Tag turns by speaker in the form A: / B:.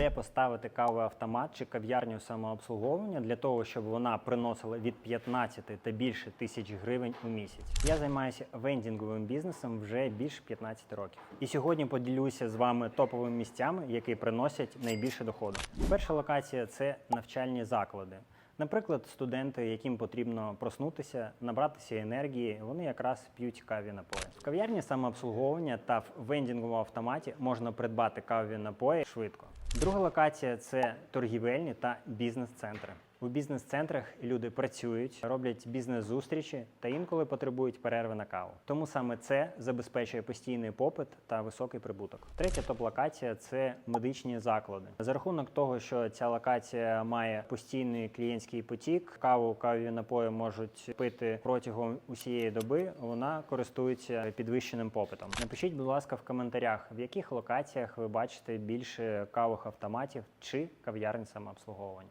A: де поставити кавовий автомат чи кав'ярню самообслуговування для того, щоб вона приносила від 15 та більше тисяч гривень у місяць. Я займаюся вендінговим бізнесом вже більше 15 років. І сьогодні поділюся з вами топовими місцями, які приносять найбільше доходу. Перша локація це навчальні заклади. Наприклад, студенти, яким потрібно проснутися, набратися енергії, вони якраз п'ють каві напої. В кав'ярні самообслуговування та в вендінговому автоматі можна придбати кавові напої швидко. Друга локація це торгівельні та бізнес-центри. У бізнес-центрах люди працюють, роблять бізнес-зустрічі та інколи потребують перерви на каву. Тому саме це забезпечує постійний попит та високий прибуток. Третя топ-локація це медичні заклади. За рахунок того, що ця локація має постійний клієнтський потік, каву кавові напої можуть пити протягом усієї доби. Вона користується підвищеним попитом. Напишіть, будь ласка, в коментарях, в яких локаціях ви бачите більше кавових автоматів чи кав'ярень самообслуговування.